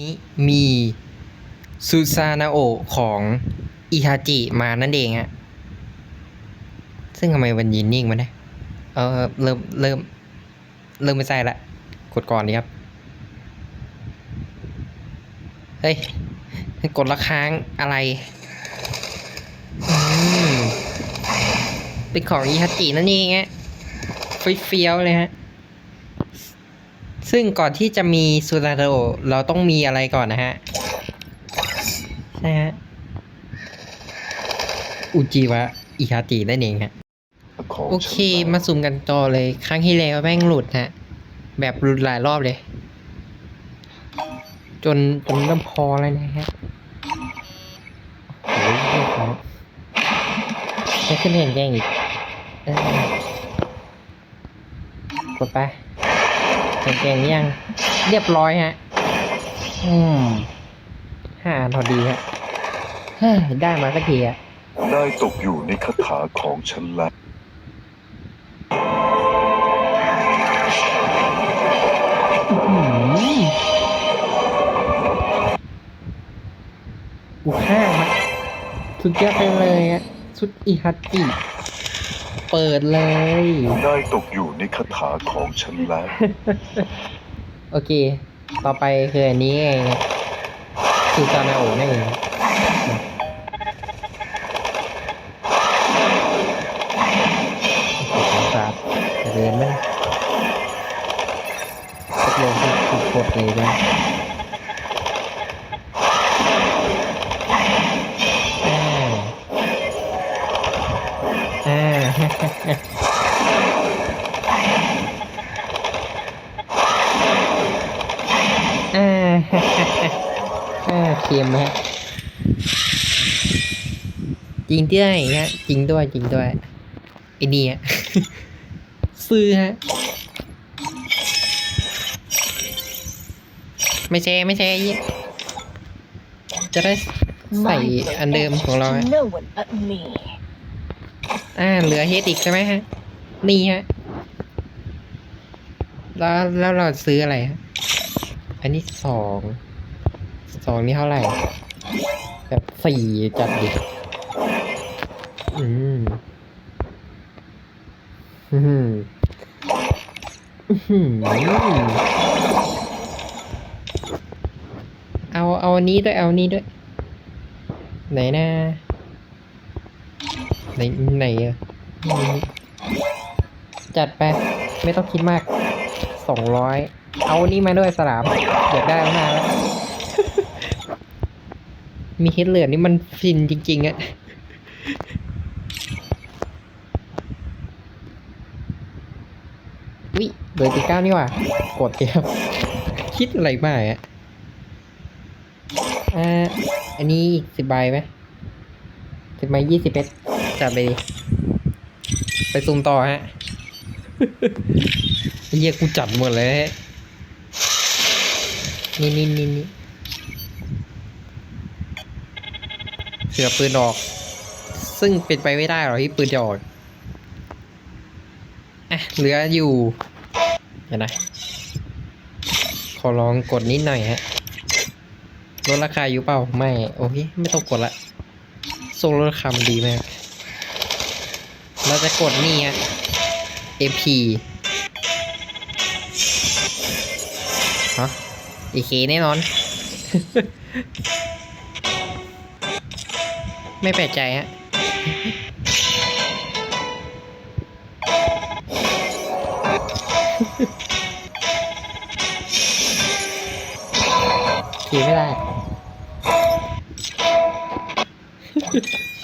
นี้มีซูซานาโอของอิฮาจิมานั่นเองฮะ ซึ่งทำไมวันยินนิ่งมันเนี่ยเออเริ่มเริ่ม เริ่มไม่ใช่ละ กดก่อนดีครับ เฮ้ย กดละค้างอะไร เป็นของอิฮาจินั่นเองฮะเฟี้ยวเลยฮะ ซึ่งก่อนที่จะมีซูราโดเราต้องมีอะไรก่อนนะฮะใช่ฮะอุจิวะอิฮาจินั่นเองฮะโอเคมาสุ่มกันต่อเลย ครั้งที่แล้วแม่งหลุดฮะ แบบหลุดหลายรอบเลย จนจนเริ่มพอแล้วนะฮะโอ้โหครับแค่ขึ้นแข่งอีกกดไป แข่งๆยังเรียบร้อยฮะ อืมห้าอันพอดีฮะเฮ้ยได้มาสักทีอะได้ตกอยู่ในคาถาของฉันแล้วอืมกูห้ามาสุดยอดไปเลยอะสุดอิฮัตจิ เปิดเลย ได้ตกอยู่ในคาถาของฉันแล้ว โอเค ต่อไปคืออันนี้เองคือซานาโอะนั่นเองครับจะเรียนไหมตกลงถูกกดเลยนะอ่ อ่าอ่าอ่าเค็มฮะจริงด้วยฮะจริงด้วยจริงด้วยไอ้นี่ฮะซื้อฮะไม่ใช่ไม่ใช่จะได้ใส่อันเดิมของเราฮะ อ่าเหลือเฮดอีกใช่ไหมฮะ นี่ฮะ แล้วแล้วเราซื้ออะไรฮะ อันนี้สอง สองนี่เท่าไหร่ แบบสี่จัดดิ อืม อืมอืมเอา เอาอันนี้ด้วย เอาอันนี้ด้วย ไหนนะ ไหนไหนอะจัดไป ไม่ต้องคิดมากสองร้อยเอาอันนี้มาด้วยสลามอยากได้ตั้งนานแล้ว มีเฮดเหลือนี่มันฟินจริง ๆอะวิเบอร์ที่เก้านี่ว่ากดเดียวคิดอะไรมากอะอ่า อันนี้อีกสิบใบไหมสิบใบยี่สิบเอ็ด จัดเลยดิไปซูมต่อฮะเหี้ยกูจัดหมดเลยฮะนี่นี่นี่นี่เสือปืนออก ซึ่งเป็นไปไม่ได้หรอที่ปืนจะออกอะเหลืออยู่เดี๋ยวนะขอลองกดนิดหน่อยฮะลดราคาอยู่เปล่า ไม่ โอเค ไม่ต้องกดละทรงลดราคาดีมาก เราจะกดนี่ฮะ MP ฮะอีเคแน่นอน ไม่แปลกใจฮะเคไม่ได้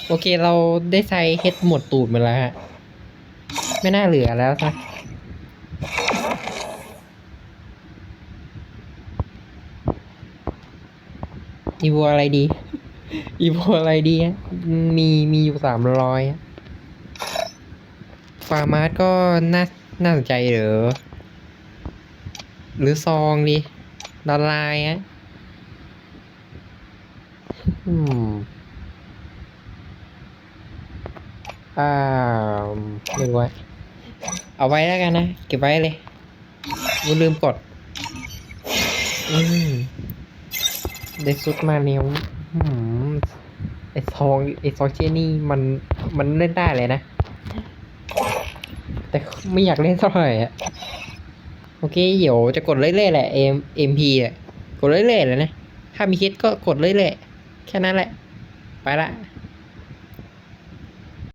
โอเคเราได้ใช้เฮดหมดตูดมาแล้วฮะ ไม่น่าเหลือแล้วสักอีโวอะไรดี อีโวอะไรดีฮะ มีมีอยู่สามร้อยฟาร์มาร์ก็น่าน่าสนใจเหรอหรือซองดีลลายฮะอืม อ่าไม่รู้เอาไว้แล้วกันนะ เก็บไว้เลยอย่าลืมกด อืมได้สุดมาแนวหืมไอซองไอซองเจนี่มันมันเล่นได้เลยนะ แต่ไม่อยากเล่นเท่าไหร่อะโอเคเดี๋ยวจะกดเรื่อยๆแหละ M MP อะกดเรื่อยๆเลยนะ ถ้ามีคิดก็กดเรื่อยๆแค่นั้นแหละ ไปละ